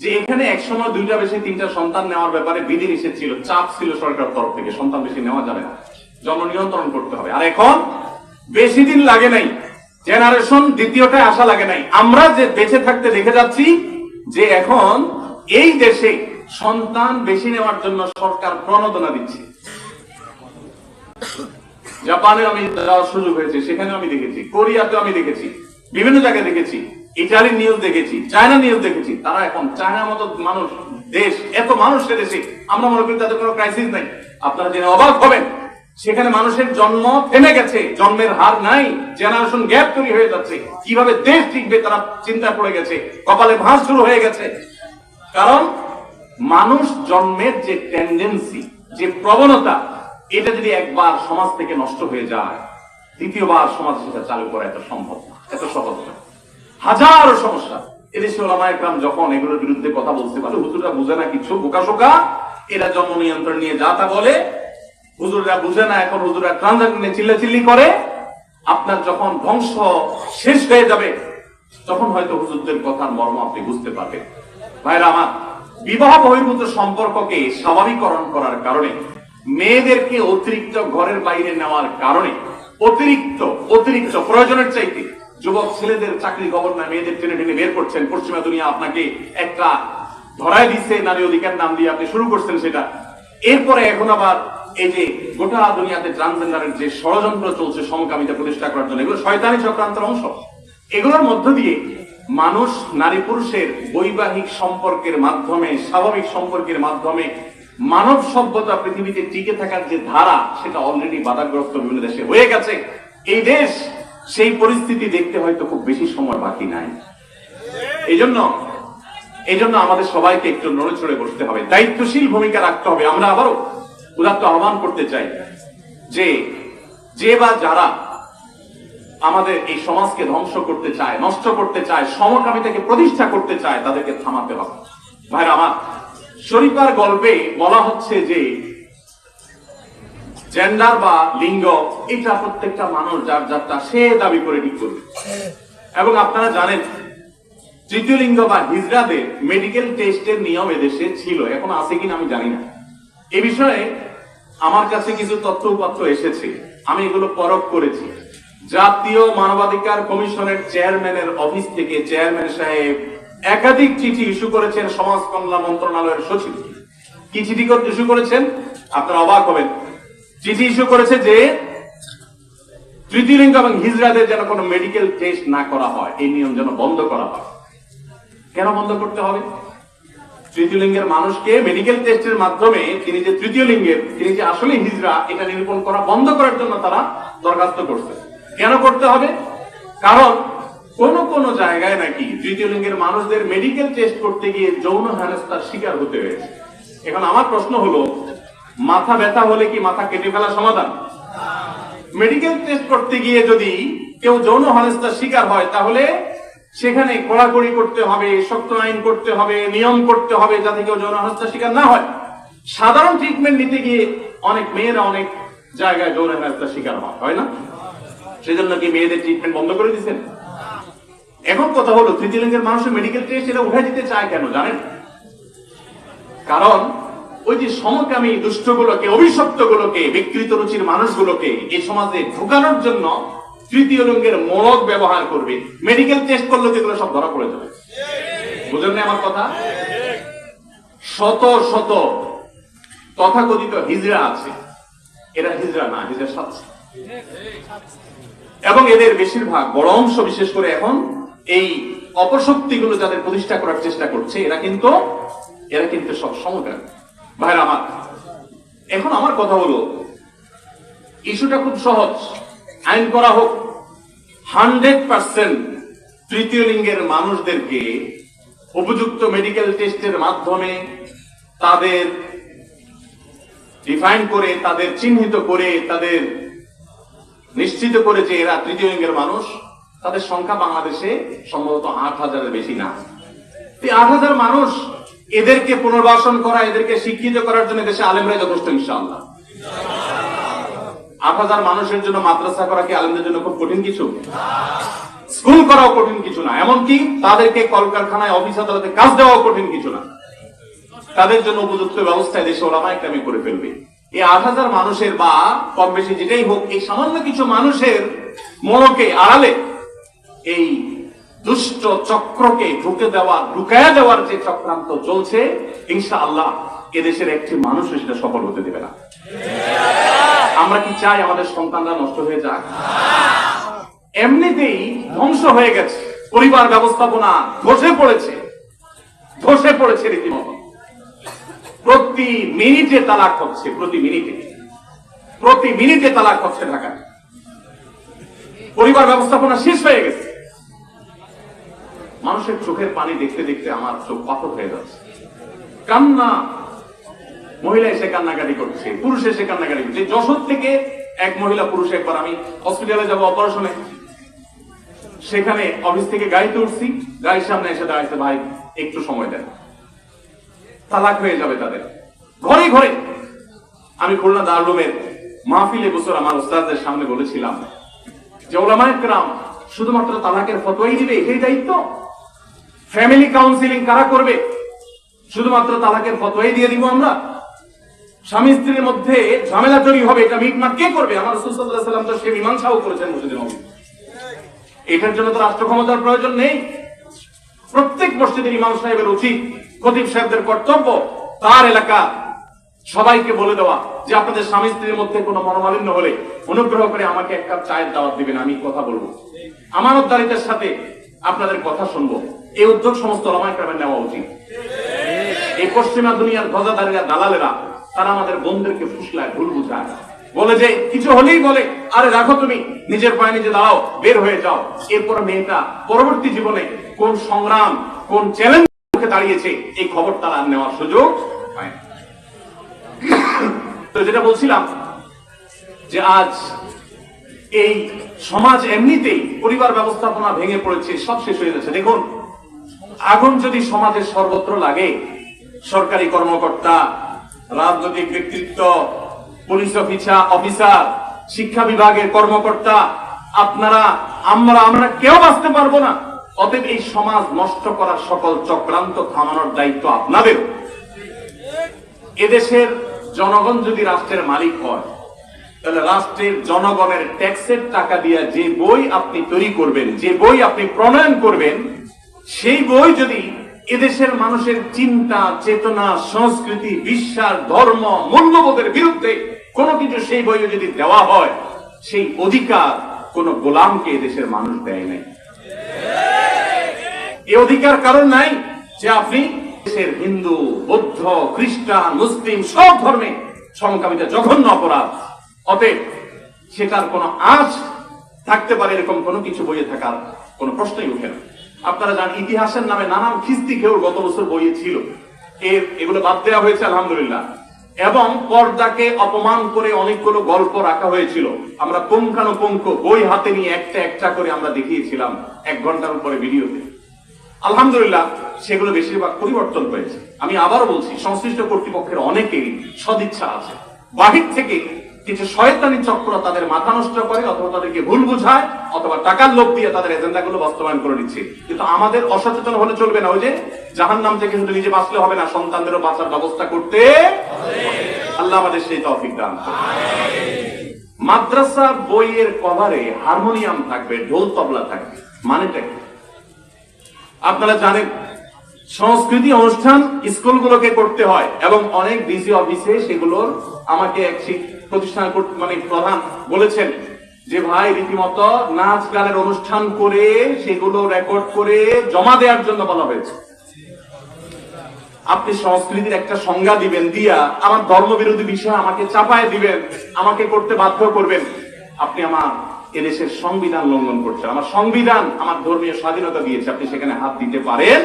যে এখানে একসময় দুইটা বেশি তিনটা সন্তান নেওয়ার ব্যাপারে বিধি নিষেধ ছিল, চাপ ছিল সরকার তরফ থেকে, সন্তান বেশি নেওয়া যাবে না। জন্ম নিয়ন্ত্রণ করতে হবে। আর এখন বেশি দিন লাগে নাই জেনারেশন দ্বিতীয়টা আসা লাগে নাই। আমরা যে বেঁচে থাকতে দেখে যাচ্ছি যে এখন এই দেশে সন্তান বেশি নেওয়ার জন্য সরকার প্রণোদনা দিচ্ছে। জাপানে আমি যাওয়ার সুযোগ হয়েছে সেখানে আমি দেখেছি কোরিয়াতে আমি দেখেছি, বিভিন্ন জায়গায় দেখেছি। ইটালির নিউজ দেখেছি চায়না নিউজ দেখেছি। তারা এখন চায়নার মতো মানুষ দেশ এত মানুষ সে দেশে। আমরা মনে করি তাদের কোনো ক্রাইসিস নাই। আপনারা জেনে অবাক হবেন সেখানে মানুষের জন্ম থেমে গেছে জন্মের হার নাই জেনারেশন গ্যাপ তৈরি হয়ে যাচ্ছে। কীভাবে দেশ টিকবে তারা চিন্তা পড়ে গেছে কপালে ভাঁজ শুরু হয়ে গেছে। কারণ মানুষ জন্মের যে টেন্ডেন্সি যে প্রবণতা এটা যদি একবার সমাজ থেকে নষ্ট হয়ে যায় দ্বিতীয়বার সমাজ সেটা চালু করা এত সম্ভব না, এত সহজ না। হাজারো সমস্যা। এদেশে ওলামা একরাম যখন এগুলোর বিরুদ্ধে কথা বলতে পারে, হুজুররা বুঝে না কিছু, বোকা বোকাশোকা এরা জন্ম নিয়ন্ত্রণ নিয়ে যা তা বলে, হুজুররা বুঝে না, এখন হুজুররা ট্রানজাক্ট নিয়ে চিল্লাচিল্লি করে। আপনার যখন ধ্বংস শেষ হয়ে যাবে, তখন হয়তো হুজুরদের কথার মর্ম আপনি বুঝতে পারবেন। ভাইরা আমার, বিবাহ বহির্ভূত সম্পর্ককে স্বাভাবিকরণ করার কারণে, মেয়েদেরকে অতিরিক্ত ঘরের বাইরে নেওয়ার কারণে, অতিরিক্ত অতিরিক্ত প্রয়োজনের চাইতে যুবক ছেলেদের চাকরি না মেয়েদের টেনে টেনে বের করছেন। পশ্চিমা দুনিয়া আপনাকে একটা ধরায় দিচ্ছে নারী অধিকার নাম দিয়ে আপনি শুরু করছেন সেটা। এরপরে এখন আবার এই যে গোটা দুনিয়াতে ট্রান্সজেন্ডারের যে ষড়যন্ত্র চলছে, সমকামিতা প্রতিষ্ঠা করার জন্য, এগুলো শয়তানি চক্রান্তের অংশ। এগুলোর মধ্য দিয়ে মানুষ নারী পুরুষের বৈবাহিক সম্পর্কের মাধ্যমে, স্বাভাবিক সম্পর্কের মাধ্যমে মানব সভ্যতা পৃথিবীতে টিকে থাকার যে ধারা, সেটা অলরেডি বাধাগ্রস্ত বিভিন্ন দেশে হয়ে গেছে। এই দেশ সেই পরিস্থিতি দেখতে হয়তো খুব বেশি সময় বাকি নাই। এই জন্য এই জন্য আমাদের সবাইকে একটু নড়ে চড়ে বসতে হবে। দায়িত্বশীল ভূমিকা রাখতে হবে। আমরা আবারও উদাত্ত আহ্বান করতে চাই যে যে বা যারা আমাদের এই সমাজকে ধ্বংস করতে চায়, নষ্ট করতে চায়, সমকামিতাকে প্রতিষ্ঠা করতে চায়, তাদেরকে থামাতে হবে। ভাইরা, আমার শরীফার গল্পে বলা হচ্ছে যে জেন্ডার বা লিঙ্গ এটা প্রত্যেকটা মানুষ যার যারটা সে দাবি করে ঠিক করবে। এবং আপনারা জানেন, তৃতীয় লিঙ্গ বা হিজড়াদের মেডিকেল টেস্টের নিয়ম এদেশে ছিল, এখন আছে কিনা আমি জানি না। এ বিষয়ে আমার কাছে কিছু তথ্য উপাত্য এসেছে, আমি এগুলো পরখ করেছি। জাতীয় মানবাধিকার কমিশনের চেয়ারম্যানের অফিস থেকে চেয়ারম্যান সাহেব একাধিক চিঠি ইস্যু করেছেন সমাজ কল্যাণ মন্ত্রণালয়ের সচিব। কি চিঠি ইস্যু করেছেন? আপনারা অবাক হবেন। চিঠি ইস্যু করেছে যে তৃতীয় লিঙ্গ এবং হিজড়াদের যেন কোনো মেডিকেল টেস্ট না করা হয়, এই নিয়ম যেন বন্ধ করা হয়। কেন বন্ধ করতে হবে? তৃতীয় লিঙ্গের মানুষকে মেডিকেল টেস্টের মাধ্যমে তিনি যে তৃতীয় লিঙ্গের, তিনি যে আসলে হিজড়া এটা নিরূপণ করা, বন্ধ করার জন্য তারা দরখাস্ত করছে। কেন করতে হবে? কারণ কোন কোন জায়গায় নাকি তৃতীয় লিঙ্গের মানুষদের মেডিকেল টেস্ট করতে গিয়ে যৌন হেনস্থার শিকার হতে হয়েছে। এখন আমার প্রশ্ন হলো মাথা ব্যথা হলে কি মাথা কেটে ফেলা সমাধান? মেডিকেল টেস্ট করতে গিয়ে যদি কেউ যৌন হেনস্থার শিকার হয়, তাহলে সেখানে কড়াকড়ি করতে হবে, শক্ত আইন করতে হবে, নিয়ম করতে হবে যাতে কেউ যৌন হেনস্থার শিকার না হয়। সাধারণ ট্রিটমেন্ট নিতে গিয়ে অনেক মেয়েরা অনেক জায়গায় যৌন হেনস্থার শিকার হয় হয় না? সেজন্য কি মেয়েদের ট্রিটমেন্ট বন্ধ করে দিচ্ছেন এখন কথা হলো, তৃতীয় লিঙ্গের মানুষের মেডিকেল টেস্ট এটা উঠে দিতে চায় কেন, জানেন? কারণ ওই যে সমকামী দুষ্টগুলোকে, অভিশপ্তগুলোকে, বিকৃত রুচির মানুষগুলোকে এই সমাজে ঢুকানোর জন্য তৃতীয় লিঙ্গের মোড়ক ব্যবহার করবে। মেডিকেল টেস্ট করলে তো এগুলো সব ধরা পড়ে যাবে। বুঝলেন না আমার কথা? শত শত তথাকথিত হিজড়া আছে। এরা হিজড়া না, হিজড়া সাথে এবং এদের বেশিরভাগ বড় অংশ, বিশেষ করে এখন, এই অপশক্তিগুলো যাদের প্রতিষ্ঠা করার চেষ্টা করছে, এরা কিন্তু এরা কিন্তু সব সমকার ভাইরা আমার, এখন আমার কথা হলো, ইস্যুটা খুব সহজ। আইন করা হোক, হান্ড্রেড পার্সেন্ট তৃতীয় লিঙ্গের মানুষদেরকে উপযুক্ত মেডিকেল টেস্টের মাধ্যমে তাদের ডিফাইন করে, তাদের চিহ্নিত করে, তাদের নিশ্চিত করে যে এরা তৃতীয় লিঙ্গের মানুষ, তাদের সংখ্যা বাংলাদেশে সম্ভবত আট হাজারের বেশি না। এই আট হাজার মানুষ এদেরকে পুনর্বাসন করা, এদেরকে শিক্ষিত করার জন্য দেশে আলেমরাই যথেষ্ট, ইনশাআল্লাহ। আট হাজার মানুষের জন্য মাদ্রাসা করা কি আলেমদের জন্য খুব কঠিন কিছু? স্কুল করাও কঠিন কিছু না। এমনকি তাদেরকে কলকারখানায়, অফিস আদালতে কাজ দেওয়াও কঠিন কিছু না। তাদের জন্য উপযুক্ত ব্যবস্থায় দেশে ওলামা একটামি করে ফেলবে। এই আট হাজার মানুষের বা কম বেশি যেটাই হোক, এই সামান্য কিছু মানুষের মনকে আড়ালে এই দুষ্ট চক্রকে ঢুকে দেওয়া ঢুকায়া দেওয়ার যে চক্রান্ত চলছে ইনশা আল্লাহ এদেশের একটি মানুষ সেটা সফল হতে দেবে না। আমরা কি চাই আমাদের সন্তানরা নষ্ট হয়ে যাক? এমনিতেই ধ্বংস হয়ে গেছে। পরিবার ব্যবস্থাপনা ধসে পড়েছে। ধসে পড়েছে রীতিমতো। প্রতি মিনিটে তালাক হচ্ছে, প্রতি মিনিটে। প্রতি মিনিটে তালাক হচ্ছে ঢাকায়। পরিবার ব্যবস্থাপনা শেষ হয়ে গেছে। মানুষের চোখের পানি দেখতে দেখতে আমার চোখ পাথর হয়ে যাচ্ছে। কান্না, মহিলা এসে কান্নাকাটি করছে, পুরুষ এসে কান্নাকাটি করছে। যশোর থেকে এক মহিলা পুরুষ একবার আমি হসপিটালে যাব অপারেশনে সেখানে অফিস থেকে গাড়িতে উঠছি, গাড়ির সামনে এসে দাঁড়াইছে, ভাই, একটু সময় দেন। তালাক হয়ে যাবে তাদের। ঘরে ঘরে। আমি খুলনা দারুমের মাহফিলে বছর আমার ওস্তাদদের সামনে বলেছিলাম যে ওলামায় ক্রাম, শুধুমাত্র তালাকের ফতোয়াই দিবে, এটাই দায়িত্ব? ফ্যামিলি কাউন্সিলিং কারা করবে? শুধুমাত্র তালাকের ফতোয়াই দিয়ে দিব আমরা। স্বামী স্ত্রীর মধ্যে ঝামেলা তৈরি হবে, এটা মিটমাট কে করবে? আমার রসুল সাল্লাম তো সে মীমাংসাও করেছেন মসজিদে নবী এটার জন্য তো রাষ্ট্র ক্ষমতার প্রয়োজন নেই। প্রত্যেক মসজিদের ইমাম সাহেবের উচিত, খতিব সাহেবদের কর্তব্য, তার এলাকা সবাইকে বলে দেওয়া যে আপনাদের স্বামী স্ত্রীর মধ্যে কোনো মনোমালিন্য হলে অনুগ্রহ করে আমাকে এক কাপ চায়ের দাওয়াত দিবেন, আমি কথা বলব। আমানতদারিতার সাথে আপনাদের কথা শুনব। এই উদ্যোগ সমস্ত রমায় ক্রামের নেওয়া উচিত। এই পশ্চিমা দুনিয়ার ধ্বজাধারীরা, দালালেরা, তারা আমাদের বোনদেরকে ফুসলায় ভুল বুঝায়। বলে যে, কিছু হলেই বলে, আরে রাখো তুমি, নিজের পায়ে নিজে দাঁড়াও, বের হয়ে যাও। এরপর মেয়েটা পরবর্তী জীবনে কোন সংগ্রাম, কোন চ্যালেঞ্জ দাঁড়িয়েছে, এই খবর তারা নেওয়ার সুযোগ তো যেটা বলছিলাম, যে আজ এই সমাজ এমনিতেই পরিবার ব্যবস্থাপনা ভেঙে পড়েছে, সব শেষ হয়ে যাচ্ছে। দেখুন আগুন যদি সমাজের সর্বত্র লাগে, সরকারি কর্মকর্তা, রাজনৈতিক ব্যক্তিত্ব, পুলিশ অফিসার অফিসার, শিক্ষা বিভাগের কর্মকর্তা, আপনারা, আমরা আমরা কেউ বাঁচতে পারব না। অতএব এই সমাজ নষ্ট করার সকল চক্রান্ত থামানোর দায়িত্ব আপনাদের। এদেশের জনগণ যদি রাষ্ট্রের মালিক হয়, তাহলে রাষ্ট্রের জনগণের ট্যাক্সের টাকা দিয়ে যে বই আপনি তৈরি করবেন, যে বই আপনি প্রণয়ন করবেন সেই বই যদি এদেশের মানুষের চিন্তা, চেতনা, সংস্কৃতি, বিশ্বাস, ধর্ম, মূল্যবোধের বিরুদ্ধে কোনো কিছু সেই বইয়ে যদি দেওয়া হয়, সেই অধিকার কোন গোলামকে এদেশের মানুষ দেয় নাই। এ অধিকার কারণ নাই যে আপনি দেশের হিন্দু, বৌদ্ধ, খ্রিস্টান, মুসলিম সব ধর্মে সমকামিতা জঘন্য অপরাধ। অতএব সেটার কোনো আঁচ থাকতে পারে এরকম কোনো কিছু বইয়ে থাকার কোনো প্রশ্নই উঠে না। আপনারা জান ইতিহাসের নামে নানান খিস্তি খেউর গত বছর বইয়ে ছিল। এর এগুলো বাদ দেওয়া হয়েছে, আলহামদুলিল্লাহ। এবং পর্দাকে অপমান করে অনেকগুলো গল্প রাখা হয়েছিল। আমরা পুঙ্খানুপুঙ্খ বই হাতে নিয়ে একটা একটা করে আমরা দেখিয়েছিলাম এক ঘণ্টার উপরে ভিডিওতে। আলহামদুলিল্লাহ, সেগুলো বেশিরভাগ পরিবর্তন হয়েছে। আমি আবারও বলছি, সংশ্লিষ্ট কর্তৃপক্ষের অনেকেই সদিচ্ছা আছে। বাহির থেকে কিছু শয়তানি চক্র তাদের মাথা নষ্ট করে অথবা তাদেরকে ভুল বুঝায় অথবা টাকার লোভ দিয়ে তাদের এজেন্ডা গুলো বাস্তবায়ন করে দিচ্ছে কিন্তু আমাদের অসচেতন হলে চলবে না, ওই যে জাহান নাম থেকে শুধু নিজে বাঁচলে হবে না, সন্তানদেরও বাঁচার ব্যবস্থা করতে আল্লাহ আমাদের সেই তৌফিক দান মাদ্রাসা বইয়ের কভারে হারমোনিয়াম থাকবে, ঢোল তবলা থাকবে, মানেটা কি? আপনারা জানেন, সংস্কৃতি অনুষ্ঠান স্কুলগুলোকে করতে হয় এবং অনেক ডিসি অফিসে সেগুলোর আমাকে এক প্রতিষ্ঠান মানে প্রধান বলেছেন যে ভাই, রীতিমতো নাচ গানের অনুষ্ঠান করে সেগুলো রেকর্ড করে জমা দেওয়ার জন্য বলা হয়েছে। আপনি সংস্কৃতির একটা সংজ্ঞা দিবেন, দিয়া আমার ধর্মবিরোধী বিষয় আমাকে চাপায় দিবেন, আমাকে করতে বাধ্য করবেন। আপনি আমার এদেশের সংবিধান লঙ্ঘন করছেন। আমার সংবিধান আমার ধর্মীয় স্বাধীনতা দিয়েছে। আপনি সেখানে হাত দিতে পারেন।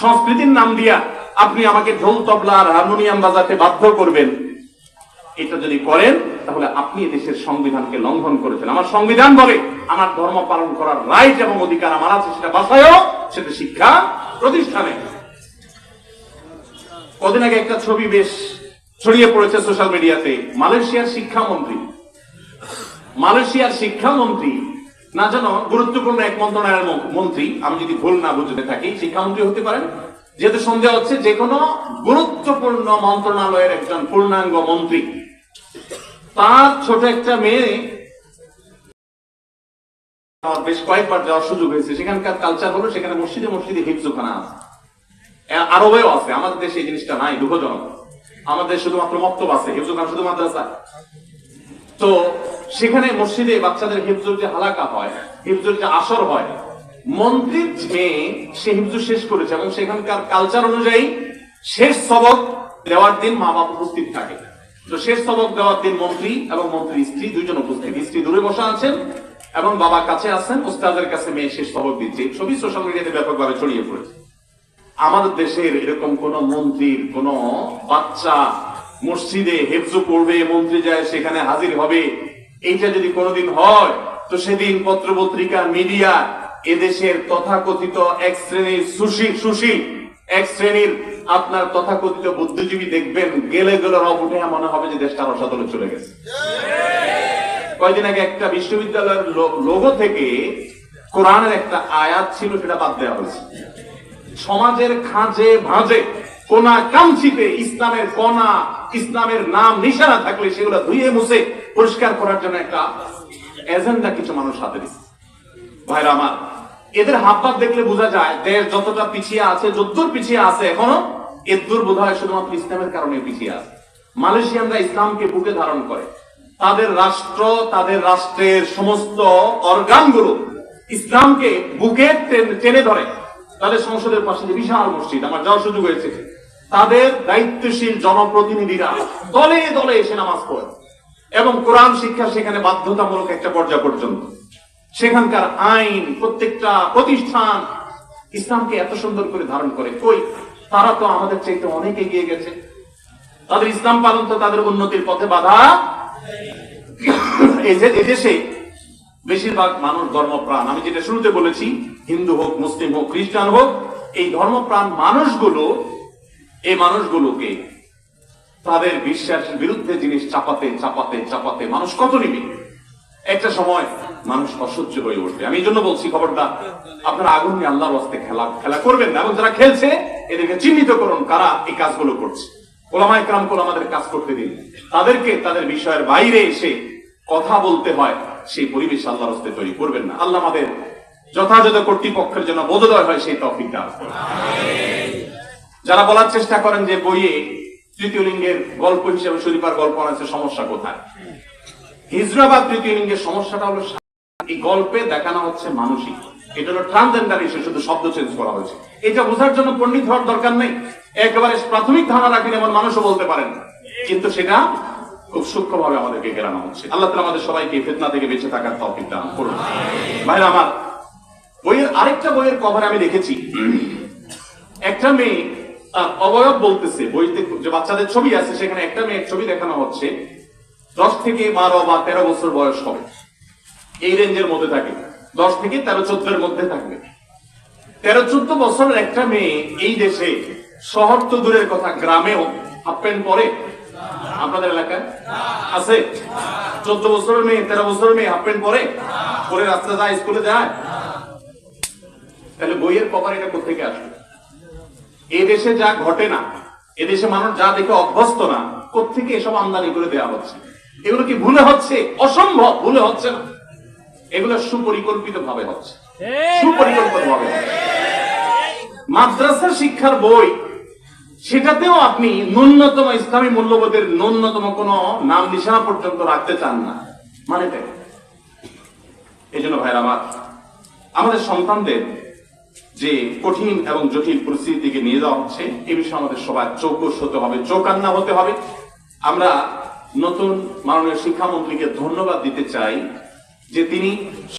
সংস্কৃতির নাম দিয়া আপনি আমাকে ঢোল, তবলা আর হারমোনিয়াম বাজাতে বাধ্য করবেন। এটা যদি করেন, তাহলে আপনি দেশের সংবিধানকে লঙ্ঘন করেছেন। আমার সংবিধান বলে, আমার ধর্ম পালন করার রাইট এবং অধিকার আমার আছে, সেটা বাসায়ও সেটা শিক্ষা প্রতিষ্ঠানে। কদিন আগে একটা ছবি বেশ ছড়িয়ে পড়েছে সোশ্যাল মিডিয়াতে, মালয়েশিয়ার শিক্ষামন্ত্রী। মালয়েশিয়ার শিক্ষামন্ত্রী, না যেন গুরুত্বপূর্ণ এক মন্ত্রণালয়ের মন্ত্রী, আমি যদি ভুল না বুঝতে থাকি, শিক্ষামন্ত্রী হতে পারেন। যেহেতু সন্দেহ হচ্ছে, যে কোনো গুরুত্বপূর্ণ মন্ত্রণালয়ের একজন পূর্ণাঙ্গ মন্ত্রী তার ছোট একটা মেয়ে আমার বেশ কয়েকবার যাওয়ার সুযোগ হয়েছে। সেখানকার কালচার হলো সেখানে মসজিদে মসজিদে আছে। আরবেও আছে। আমাদের দেশে এই জিনিসটা নাই, দুঃখজনক। আমাদের শুধুমাত্র মক্তব আছে শুধু মাদ্রাসা। তো সেখানে মসজিদে বাচ্চাদের হিফজুর যে হালাকা হয় হিফজুর যে আসর হয়। মন্ত্রীর মেয়ে, সে হিফজু শেষ করেছে এবং সেখানকার কালচার অনুযায়ী শেষ সবক দেওয়ার দিন মা বাবা উপস্থিত থাকে। তো শেষ সবক দেওয়ার দিন মন্ত্রী এবং মন্ত্রীর স্ত্রী, দুইজন উপস্থিত। স্ত্রী দূরে বসা আছেন এবং বাবা কাছে আছেন ওস্তাদের কাছে মেয়ে শেষ সবক দিচ্ছে। ছবি সোশ্যাল মিডিয়াতে ব্যাপকভাবে ছড়িয়ে পড়েছে। আমাদের দেশের এরকম কোন মন্ত্রীর কোন বাচ্চা মসজিদে হেফজু পড়বে, মন্ত্রী যায় সেখানে হাজির হবে, এইটা যদি কোনোদিন হয়, তো সেদিন পত্র পত্রিকা মিডিয়া এদেশের তথাকথিত এক শ্রেণির সুশীল সুশীল, এক শ্রেণির আপনার তথাকথিত বুদ্ধিজীবী দেখবেন, গেলে গেলে রব উঠে মনে হবে যে দেশটা রসাতলে চলে গেছে। কয়দিন আগে একটা বিশ্ববিদ্যালয়ের লোগো থেকে কোরআনের একটা আয়াত ছিল, সেটা বাদ দেওয়া হয়েছে। সমাজের খাঁজে ভাঁজে, কোনা কামছিতে ইসলামের কণা, ইসলামের নাম, নিশানা থাকলে সেগুলো ধুয়ে মুছে পরিষ্কার করার জন্য একটা এজেন্ডা কিছু মানুষ হাতে দিচ্ছে। ভাইরা আমার এদের হাবভাব দেখলে বোঝা যায় দেশ যতটা পিছিয়ে আছে, যদ্দূর পিছিয়ে আছে এখনও এদ্দূর বোধ হয় শুধুমাত্র ইসলামের কারণে পিছিয়ে আছে। মালয়েশিয়ানরা ইসলামকে বুকে ধারণ করে। তাদের রাষ্ট্র, তাদের রাষ্ট্রের সমস্ত অর্গানগুলো ইসলামকে বুকে টেনে- ধরে। তাদের সংসদের পাশে যে বিশাল মসজিদ, আমার যাওয়ার সুযোগ হয়েছে। তাদের দায়িত্বশীল জনপ্রতিনিধিরা দলে দলে এসে নামাজ পড়ে। এবং কোরআন শিক্ষা সেখানে বাধ্যতামূলক একটা পর্যায় পর্যন্ত। সেখানকার আইন, প্রত্যেকটা প্রতিষ্ঠান ইসলামকে এত সুন্দর করে ধারণ করে। কই? তারা তো আমাদের চাইতে অনেক এগিয়ে গেছে। তাদের ইসলাম পালন তো তাদের উন্নতির পথে বাধা এদেশে বেশিরভাগ মানুষ ধর্মপ্রাণ। আমি যেটা শুরুতে বলেছি, হিন্দু হোক, মুসলিম হোক, খ্রিস্টান হোক, এই ধর্মপ্রাণ মানুষগুলো, এই মানুষগুলোকে তাদের বিশ্বাসের বিরুদ্ধে জিনিস চাপাতে চাপাতে চাপাতে মানুষ কত নিবে? একটা সময় মানুষ অসহ্য হয়ে উঠবে। আমি এই জন্য বলছি, খবরটা, আপনারা আগুন নিয়ে আল্লাহর হস্তে খেলা খেলা করবেন না। এবং যারা খেলছে, এদেরকে চিহ্নিত করুন কারা এই কাজগুলো করছে। ওলামায় ক্রাম করে আমাদের কাজ করতে দিন। তাদেরকে তাদের বিষয়ের বাইরে এসে কথা বলতে হয়, সেই পরিবেশ আল্লাহর হস্তে তৈরি করবেন না। আল্লাহ আমাদের যথাযথ কর্তৃপক্ষের জন্য বোধোদয় হয় সেই তফিক দান করুন। যারা বলার চেষ্টা করেন যে বইয়ে তৃতীয় লিঙ্গের গল্প হিসেবে শরীফার গল্প আছে, সমস্যা কোথায়? হিজরা বা তৃতীয় লিঙ্গের সমস্যাটা হলো এই গল্পে দেখানো হচ্ছে মানসিক। এটা হলো ট্রান্সজেন্ডার ইস্যু শুধু শব্দ চেঞ্জ করা হয়েছে। এটা বোঝার জন্য পণ্ডিত হওয়ার দরকার নেই। একেবারে প্রাথমিক ধারণা রাখেন এমন মানুষও বলতে পারেন। কিন্তু সেটা খুব সূক্ষ্ম ভাবে আমাদেরকে গেরানো হচ্ছে। আল্লাহ তালা আমাদের সবাইকে ফেতনা থেকে বেঁচে থাকার তৌফিক দান করুন। ভাইরা আমার, বইয়ের আরেকটা বইয়ের কভার আমি দেখেছি। একটা মেয়ে অবয়ব বলতেছে, বইতে যে বাচ্চাদের ছবি আছে, সেখানে একটা মেয়ের ছবি দেখানো হচ্ছে। দশ থেকে বারো বা তেরো বছর বয়স হবে। এই রেঞ্জের মধ্যে থাকে। দশ থেকে তেরো চোদ্দের মধ্যে থাকবে। তেরো চোদ্দ বছরের একটা মেয়ে এই দেশে শহর তো দূরের কথা, গ্রামেও। হাফ প্যান্ট পরে? আপনাদের এলাকায়? আছে? চোদ্দ বছরের মেয়ে, তেরো বছরের মেয়ে হাফ প্যান্ট পরে? পরে রাস্তা যায়, স্কুলে যায়? তাহলে বইয়ের কভার এটা কোথেকে আসবে? এই দেশে যা ঘটে না এদেশে মানুষ যা দেখে অভ্যস্ত না কোথেকে এসব আমদানি করে দেওয়া হচ্ছে? এগুলো কি ভুলে হচ্ছে? অসম্ভব, ভুলে হচ্ছে না। এগুলো সুপরিকল্পিত ভাবে হচ্ছে সুপরিকল্পিত ভাবে মাদ্রাসা শিক্ষার বই সেটাতেও আপনি ন্যূনতম ইসলামী মূল্যবোধের ন্যূনতম কোন নাম নিশানা পর্যন্ত রাখতে চান না। মানে এই জন্য ভাইরা আমার আমাদের সন্তানদের যে কঠিন এবং জটিল পরিস্থিতির দিকে নিয়ে যাওয়া হচ্ছে এ বিষয়ে আমাদের সবার চৌকস হতে হবে চৌকান্না হতে হবে। আমরা নতুন মাননীয় শিক্ষামন্ত্রীকে ধন্যবাদ দিতে চাই। যে তিনি